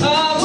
아,